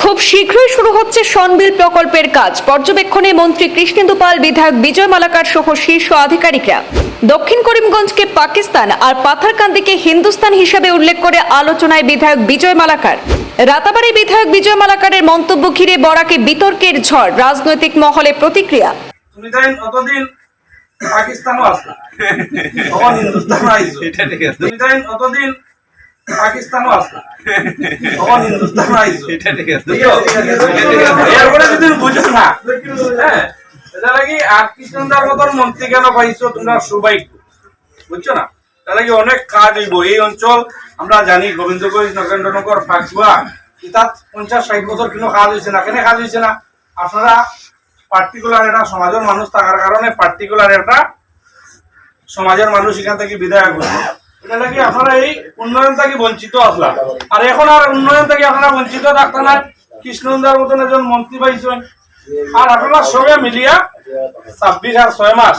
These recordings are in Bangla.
খুব শীঘ্রই শুরু হচ্ছে সনবিল প্রকল্পের কাজ। পর্যবেক্ষণে মন্ত্রী কৃষ্ণেন্দু পাল, বিধায়ক বিজয় মালাকার সহ শীর্ষ আধিকারিকরা। দক্ষিণ করিমগঞ্জকে পাকিস্তান আর পাথারকান্দিকে হিন্দুস্তান হিসেবে উল্লেখ করে আলোচনায় বিধায়ক বিজয় মালাকার। রাতাবাড়ি বিধায়ক বিজয় মালাকারের মন্তব্য ঘিরে বরাকে বিতর্কের ঝড়, রাজনৈতিক মহলে প্রতিক্রিয়া। পাকিস্তানও আসলো হিন্দুস্তান আছে। পাকিস্তানও তখন হিন্দুস্তান আইসো। এটা ঠিক আছে। এরপরে যদি বুঝো না হ্যাঁ এটা লাগি আর কৃষ্ণদার মতন মন্ত্রী কেন পাইছো তোমরা সৌভাগ্য বুঝছ না? তার লাগি অনেক কাজ হইব। এই অঞ্চল আমরা জানি গোবিন্দগঞ্জ নগেন্দ্রনগর ফাঁকুয়া ইতাত পঞ্চাশ ষাট বছর কোনো কাজ হয়েছে না। কেন কাজ হয়েছে না? আপনারা পার্টিকুলার একটা সমাজের মানুষ থাকার কারণে পার্টিকুলার একটা সমাজের মানুষ এখান থেকে বিদায় করছে নাকি আপনারা এই উন্নয়ন থেকে বঞ্চিত আর এখন আর উন্নয়ন থেকে আপনারা বঞ্চিত থাকতে না মতন একজন মন্ত্রী পাইছেন। আর আপনারা সবে মিলিয়া ছাব্বিশ আর ছয় মাস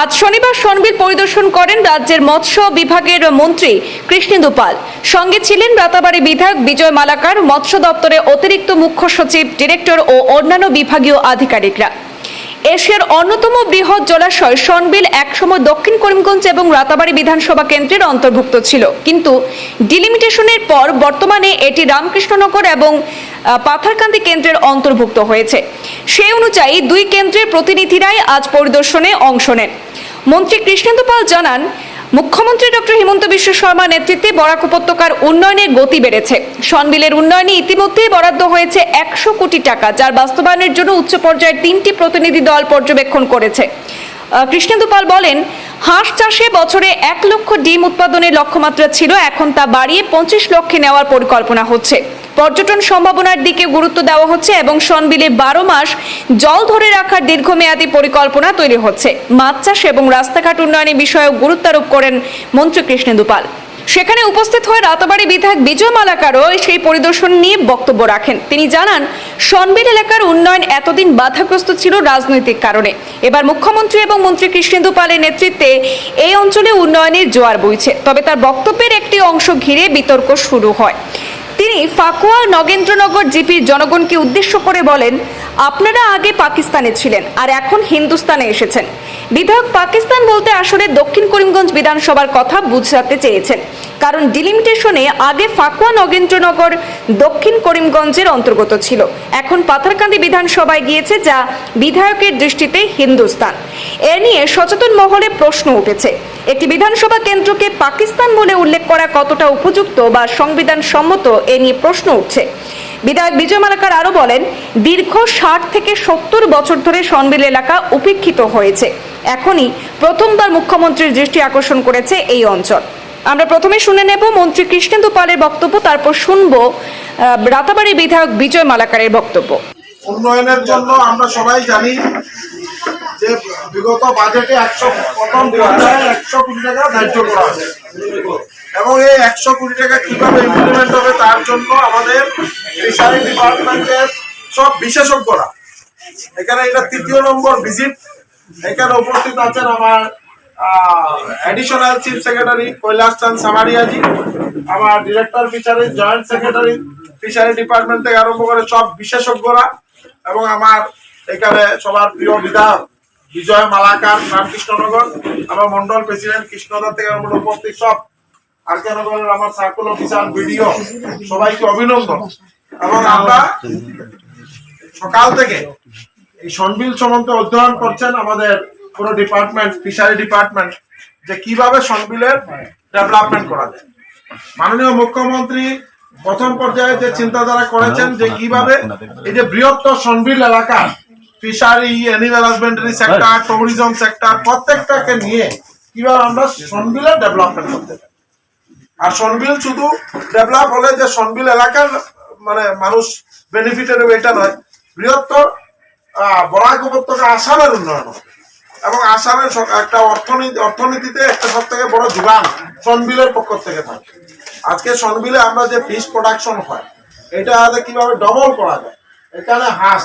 আজ শনিবার সনবিল পরিদর্শন করেন রাজ্যের মৎস্য বিভাগের মন্ত্রী কৃষ্ণেন্দু পাল। সঙ্গে ছিলেন রাতাবাড়ি বিধায়ক বিজয় মালাকার, মৎস্য দপ্তরের অতিরিক্ত মুখ্য সচিব, ডিরেক্টর ও অন্যান্য বিভাগীয় আধিকারিকরা। এশিয়ার অন্যতম বৃহৎ জলাশয় সনবিল একসময় দক্ষিণ করিমগঞ্জ এবং রাতাবাড়ি বিধানসভা কেন্দ্রের অন্তর্ভুক্ত ছিল। কিন্তু ডিলিমিটেশনের পর বর্তমানে এটি রামকৃষ্ণনগর এবং পাথারকান্দি কেন্দ্রের অন্তর্ভুক্ত হয়েছে। সেই অনুযায়ী দুই কেন্দ্রের প্রতিনিধিরাই আজ পরিদর্শনে অংশ নেন। মন্ত্রী কৃষ্ণেন্দু পাল জানান মুখ্যমন্ত্রী ডক্টর হিমন্ত বিশ্ব শর্মা নেতৃত্বে বরাক উপত্যকার উন্নয়নের গতি বেড়েছে। সনবিলের উন্নয়নে ইতিমধ্যেই বরাদ্দ হয়েছে একশো কোটি টাকা যার বাস্তবায়নের জন্য উচ্চ পর্যায়ের তিনটি প্রতিনিধি দল পর্যবেক্ষণ করেছে। আহ, কৃষ্ণেন্দু পাল বলেন হাঁস চাষে বছরে এক লক্ষ ডিম উৎপাদনের লক্ষ্যমাত্রা ছিল এখন তা বাড়িয়ে পঁচিশ লক্ষে নেওয়ার পরিকল্পনা হচ্ছে। পর্যটন সম্ভাবনার দিকে গুরুত্ব দেওয়া হচ্ছে এবং সনবিলে বারো মাস জল ধরে রাখার দীর্ঘমেয়াদী পরিকল্পনা তৈরি হচ্ছে। মাছ চাষ এবং রাস্তাঘাট উন্নয়নের বিষয়েও গুরুত্বারোপ করেন মন্ত্রী কৃষ্ণেন্দু পাল সেখানে উপস্থিত হয়ে রাতাবাড়ি বিধায়ক বিজয় মালাকারও সেই পরিদর্শন নিয়ে বক্তব্য রাখেন। তিনি জানান সনবিল এলাকার উন্নয়ন এতদিন বাধাগ্রস্ত ছিল রাজনৈতিক কারণে। এবার মুখ্যমন্ত্রী এবং মন্ত্রী কৃষ্ণেন্দু পালের নেতৃত্বে এই অঞ্চলে উন্নয়নের জোয়ার বইছে। তবে তার বক্তব্যের একটি অংশ ঘিরে বিতর্ক শুরু হয়। তিনি ফাকুয়া নগেন্দ্রনগর জিপির জনগণকে উদ্দেশ্য করে বলেন, আপনারা আগে পাকিস্তানে ছিলেন আর এখন হিন্দুস্তানে এসেছেন। বিধায়ক পাকিস্তান বলতে আসলে দক্ষিণ করিমগঞ্জ বিধানসভার কথা বুঝাতে চেয়েছেন। কারণ ডিলিমিটেশনে আগে ফাকুয়া নগেন্দ্রনগর দক্ষিণ করিমগঞ্জের অন্তর্গত ছিল। এখন পাথারকান্দি বিধানসভায় গিয়েছে যা বিধায়কের দৃষ্টিতে হিন্দুস্তান। এ নিয়ে সচেতন মহলে প্রশ্ন উঠেছে। একটি বিধানসভা কেন্দ্রকে পাকিস্তান বলে উল্লেখ করা কতটা উপযুক্ত বা সংবিধান সম্মত এ নিয়ে প্রশ্ন উঠছে। বিধায়ক বিজয় মালাকার আরও বলেন, দীর্ঘ ষাট থেকে সত্তর বছর ধরে সনবিল এলাকা উপেক্ষিত হয়েছে। এখনই প্রথমবার মুখ্যমন্ত্রীর দৃষ্টি আকর্ষণ করেছে এই অঞ্চল। আমরা প্রথমে শুনে নেব মন্ত্রী কৃষ্ণেন্দু পালের বক্তব্য, তারপর শুনব রাতাবাড়ি বিধায়ক বিজয় মালাকারের বক্তব্য। উন্নয়নের জন্য আমরা সবাই জানি যে বিগত বাজেটে একশো, প্রথম পর্যায়ে একশো কোটি টাকা ধার্য করা হয়েছে। এবং এই একশো কোটি টাকা কীভাবে ইমপ্লিমেন্ট হবে তার জন্য আমাদের ফিশারি ডিপার্টমেন্টের সব বিশেষজ্ঞরা। এখানে এটা তৃতীয় নম্বর ভিজিট এখানে উপস্থিত আছেন আমার additional chief secretary Kailash Chand Samariaji, আমার director fishery joint secretary fishery department থেকে আরম্ভ করে সব বিশেষজ্ঞরা এবং আমার এখানে সবার প্রিয় বিধায়ক বিজয় মালাকার, রামকৃষ্ণনগর, আমার মন্ডল প্রেসিডেন্ট কৃষ্ণদার থেকে আরম্ভ করে উপস্থিত সব আর্কানগরের আমার সার্কুল অফিসার বিডিও সবাইকে অভিনন্দন। এবং আমরা সকাল থেকে এই সনবিল সম্বন্ধে অধ্যয়ন করছেন আমাদের পুরো ডিপার্টমেন্ট ফিশারি ডিপার্টমেন্ট যে কীভাবে সনবিলের ডেভেলপমেন্ট করা যায়। মাননীয় মুখ্যমন্ত্রী প্রথম পর্যায়ে যে চিন্তাধারা করেছেন যে কীভাবে এই যে বৃহত্তর সনবিল এলাকা fishery animal husbandry sector tourism sector প্রত্যেকটাকে নিয়ে কীভাবে আমরা সনবিলের ডেভেলপমেন্ট করতে পারি। আর সনবিল শুধু ডেভেলপ হলে যে সনবিল এলাকার মানে মানুষ বেনিফিটের এটা নয়। বৃহত্তর বরাক উপত্যকা আসামের উন্নয়ন হবে। এবং আসামের একটা অর্থনীতি অর্থনীতিতে একটা সব থেকে বড় যোগান সনবিলের পক্ষ থেকে থাকে। আজকে সনবিলে আমরা যে ফিশ প্রোডাকশন হয়, এটা কীভাবে ডবল করা যায়? এখানে হাঁস,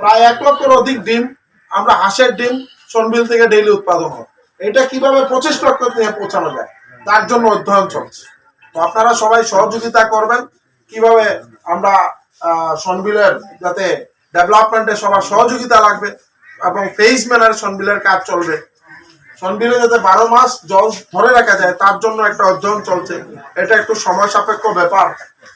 প্রায় এক লক্ষের অধিক ডিম, আমরা হাঁসের ডিম সনবিল থেকে ডেইলি উৎপাদন হয়। এটা কীভাবে পঁচিশ লক্ষ নিয়ে পৌঁছানো যায়? তার জন্য অধ্যয়ন চলছে। তো আপনারা সবাই সহযোগিতা করবেন। কীভাবে আমরা সনবিলের যাতে ডেভেলপমেন্টে সবার সহযোগিতা লাগবে এবং ফেস ম্যানার সনবিলের কাজ চলবে। সনবিলে যাতে বারো মাস জল ধরে রাখা যায়, তার জন্য একটা অধ্যয়ন চলছে। এটা একটু সময় সাপেক্ষ ব্যাপার।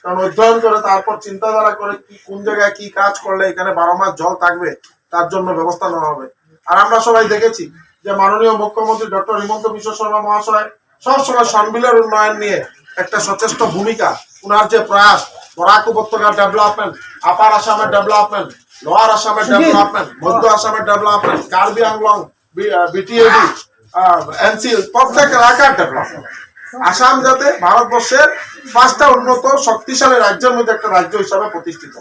কারণ অধ্যয়ন করে, তারপর চিন্তাধারা করে কি, কোন জায়গায় কি কাজ করলে এখানে বারো মাস জল থাকবে, তার জন্য ব্যবস্থা নেওয়া হবে। আর আমরা সবাই দেখেছি যে মাননীয় মুখ্যমন্ত্রী ডক্টর হিমন্ত বিশ্ব শর্মা মহাশয় সবসময় সনবিলের উন্নয়ন নিয়ে একটা সচেষ্ট ভূমিকা। উনার যে প্রয়াস বরাক উপত্যকার ডেভেলপমেন্ট আপার আসামের ডেভেলপমেন্ট লোয়ার আসামের ডেভেলপমেন্ট মধ্য আসামের ডেভেলপমেন্ট কার্বি আংলং বিটিএডি এনসিল প্রত্যেক এলাকার ডেভেলপমেন্ট আসাম যাতে ভারতবর্ষের পাঁচটা উন্নত শক্তিশালী রাজ্যের মধ্যে একটা রাজ্য হিসাবে প্রতিষ্ঠিত।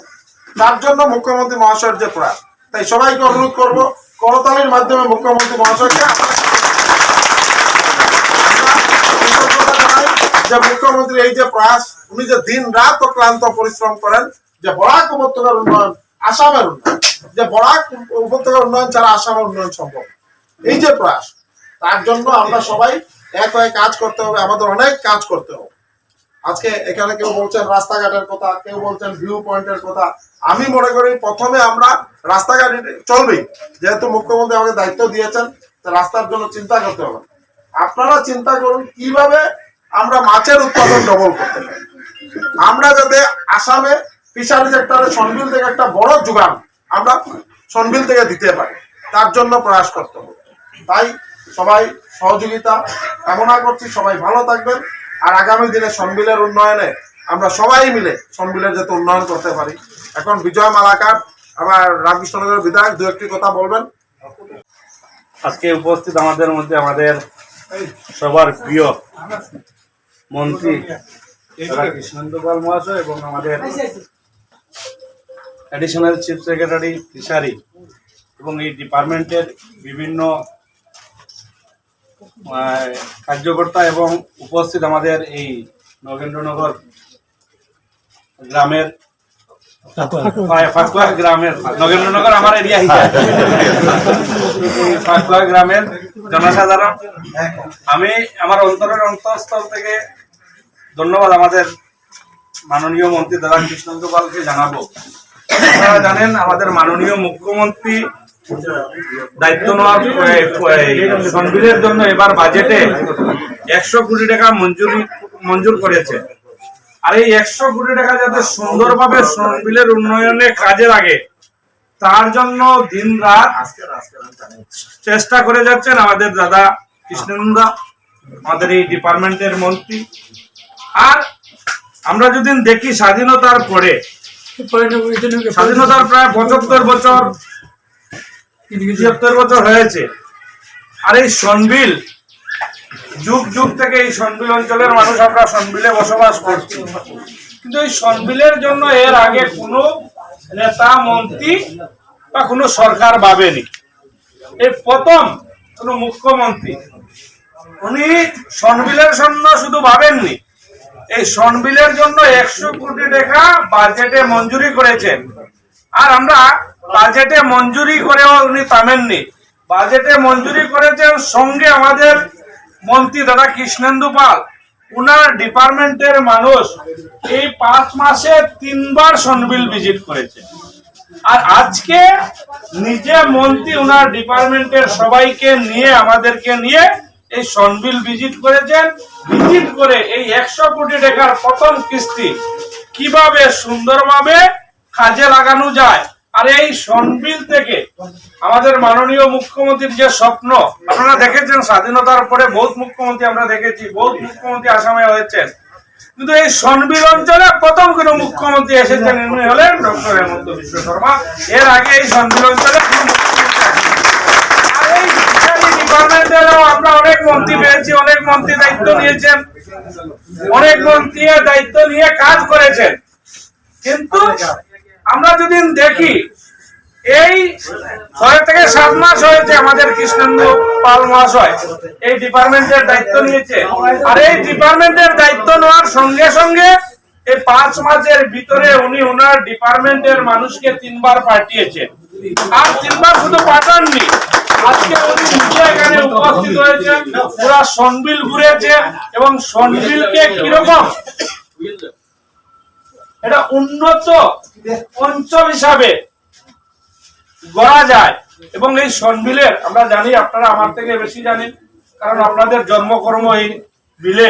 তার জন্য মুখ্যমন্ত্রী মহাশয়ের যে প্রয়াস তাই সবাইকে অনুরোধ করব করতালির মাধ্যমে মুখ্যমন্ত্রী মহাশয়কে যে মুখ্যমন্ত্রী এই যে প্রয়াস, উনি যে দিন রাত ক্লান্ত পরিশ্রম করেন, যে বরাক উপত্যকার উন্নয়ন আসামের উন্নয়ন, যে বরাক উপত্যকার উন্নয়ন ছাড়া আসামের উন্নয়ন সম্ভব। এই যে প্রয়াস, তার জন্য আমরা সবাই এক হয়ে কাজ করতে হবে, আমাদের অনেক কাজ করতে হবে। আজকে এখানে কেউ বলছেন রাস্তাঘাটের কথা, কেউ বলছেন ভিউ পয়েন্টের কথা। আমি মনে করি প্রথমে আমরা রাস্তাঘাট চলবেই। যেহেতু মুখ্যমন্ত্রী আমাকে দায়িত্ব দিয়েছেন রাস্তার জন্য চিন্তা করতে হবে আপনারা চিন্তা করুন কীভাবে আমরা মাছের উৎপাদন ডবল করতে পারি। আমরা যাতে আসামে ফিশারি সেক্টরে সনবিল থেকে একটা বড় যোগান আমরা সনবিল থেকে দিতে পারি, তার জন্য প্রয়াস করতে হবে। তাই সবাই সহযোগিতা কামনা করছি, সবাই ভালো থাকবেন। আর আগামী দিনে সনবিলের উন্নয়নে আমরা সবাই মিলে সনবিলের যাতে উন্নয়ন করতে পারি। এখন বিজয় মালাকার, আমার রামকৃষ্ণনগরের বিধায়ক, দু একটি কথা বলবেন। আজকে উপস্থিত আমাদের মধ্যে আমাদের সবার প্রিয় মন্ত্রী তথা কৃষ্ণেন্দ্র মহাশয় এবং আমাদের অ্যাডিশনাল চিফ সেক্রেটারি ফিশারি এবং এই ডিপার্টমেন্টের বিভিন্ন কার্যকর্তা এবং উপস্থিত আমাদের এই নগেন্দ্রনগর গ্রামের গ্রামের নগেন্দ্রনগর আমার গ্রামের আমি আমার অন্তরের থেকে ধন্যবাদ আমাদের মাননীয় মন্ত্রী দাদা পালকে জানাব। জানেন, আমাদের মাননীয় মুখ্যমন্ত্রী দায়িত্ব নেওয়ার জন্য এবার বাজেটে একশো কোটি টাকা মঞ্জুরি, মঞ্জুর করেছে। আর এই একশো কোটি টাকা যাতে সুন্দরভাবে সনবিলের উন্নয়নে কাজে লাগে, তার জন্য দিন রাত চেষ্টা করে যাচ্ছেন আমাদের দাদা কৃষ্ণেন্দা আমাদের এই ডিপার্টমেন্টের মন্ত্রী। আর আমরা যদি দেখি স্বাধীনতার পরে, স্বাধীনতার প্রায় পঁচাত্তর বছর ছিয়াত্তর বছর হয়েছে, আর এই সনবিল যুগ যুগ থেকে এই সনবিল অঞ্চলের মানুষ আমরা সনবিলে বসবাস করছি। কিন্তু এই সনবিলের জন্য এর আগে কোনো নেতা, মন্ত্রী বা কোনো সরকার ভাবেনি। এই প্রথম কোনো মুখ্যমন্ত্রী, উনি সনবিলের জন্য শুধু ভাবেননি, এই সনবিলের জন্য একশো কোটি টাকা বাজেটে মঞ্জুরি করেছেন। আর আমরা বাজেটে মঞ্জুরি করেও উনি থামেননি। বাজেটে মঞ্জুরি করেছেন সঙ্গে আমাদের মন্ত্রী দাদা কৃষ্ণেন্দু পাল ওনার ডিপার্টমেন্টের মানুষ এই পাঁচ মাসে তিনবার সনবিল ভিজিট করেছে। আর আজকে নিজে মন্ত্রী ওনার ডিপার্টমেন্টের সবাইকে নিয়ে, আমাদেরকে নিয়ে এই সনবিল ভিজিট করেছেন। ভিজিট করে এই একশো কোটি টাকার প্রথম কিস্তি কীভাবে সুন্দরভাবে কাজে লাগানো যায় আর এই সনবিল থেকে আমাদের মাননীয় মুখ্যমন্ত্রীর যে স্বপ্ন, আপনারা দেখেছেন স্বাধীনতার পরে বহুত মুখ্যমন্ত্রী আমরা দেখেছি, বহুত মুখ্যমন্ত্রী আসামে হয়েছেন। কিন্তু এই সনবিল অঞ্চলে প্রথম কোনো মুখ্যমন্ত্রী এসেছেন উনি হলেন ডক্টর হেমন্ত বিশ্ব শর্মা। এর আগে এই সনবিল অঞ্চলে আমরা অনেক মন্ত্রী পেয়েছি, অনেক মন্ত্রী দায়িত্ব নিয়েছেন, অনেক মন্ত্রী দায়িত্ব নিয়ে কাজ করেছেন। কিন্তু আমরা যদি দেখি, এই ছয় থেকে সাত মাস হয়েছে আমাদের কৃষ্ণেন্দু পাল মহাশয় এই ডিপার্টমেন্টের দায়িত্ব নিয়েছে। আর এই ডিপার্টমেন্টের দায়িত্ব নেওয়ার সঙ্গে সঙ্গে এই পাঁচ মাসের ভিতরে উনি ওনার ডিপার্টমেন্টের মানুষকে তিনবার পাঠিয়েছেন। আর তিনবার শুধু পাঠাননি, আজকে উনি নিজে এখানে উপস্থিত হয়েছেন, পুরা সনবিল ঘুরেছে এবং সনবিলকে কীরকম? এটা উন্নত অঞ্চল হিসাবে গড়া যায়। এবং এই সনবিলের আমরা জানি, আপনারা আমার থেকে বেশি জানেন, কারণ আপনাদের জন্মকর্ম এই বিলে।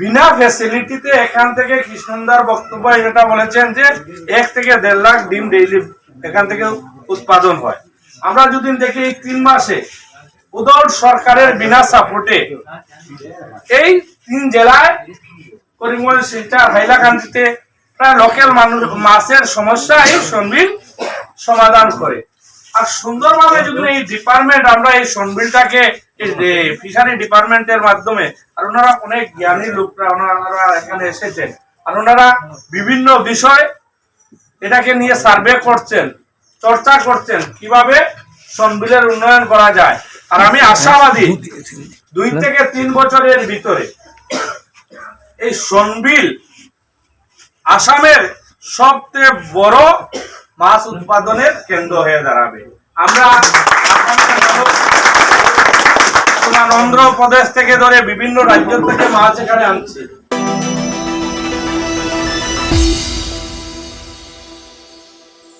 বিনা ফ্যাসিলিটিতে এখান থেকে কৃষ্ণদার বক্তব্য এটা বলেছেন যে, এক থেকে দেড় লাখ ডিম ডেইলি এখান থেকে উৎপাদন হয়। আমরা যদি দেখি, এই তিন মাসে উদল সরকারের বিনা সাপোর্টে এই তিন জেলায় করিমগঞ্জ, শিলচর, হাইলাকান্দিতে লোকাল মানুষ মাছের সমস্যা এই সনবিল সমাধান করে। আর সুন্দরভাবে যদি এই ডিপার্টমেন্ট আমরা এই সনবিলটাকে ফিশারি ডিপার্টমেন্টের মাধ্যমে, আর ওনারা অনেক জ্ঞানী লোকরা, ওনারা এখানে এসেছেন। আর ওনারা বিভিন্ন বিষয় এটাকে নিয়ে সার্ভে করছেন, চর্চা করছেন, কীভাবে সনবিলের উন্নয়ন করা যায়। আর আমি আশাবাদী দুই থেকে তিন বছরের ভিতরে এই সনবিল আসামের সবচেয়ে বড় মাছ উৎপাদনের কেন্দ্র হয়ে দাঁড়াবে। আমরা অন্ধ্রপ্রদেশ থেকে ধরে বিভিন্ন রাজ্য থেকে মাছ এখানে আনছি।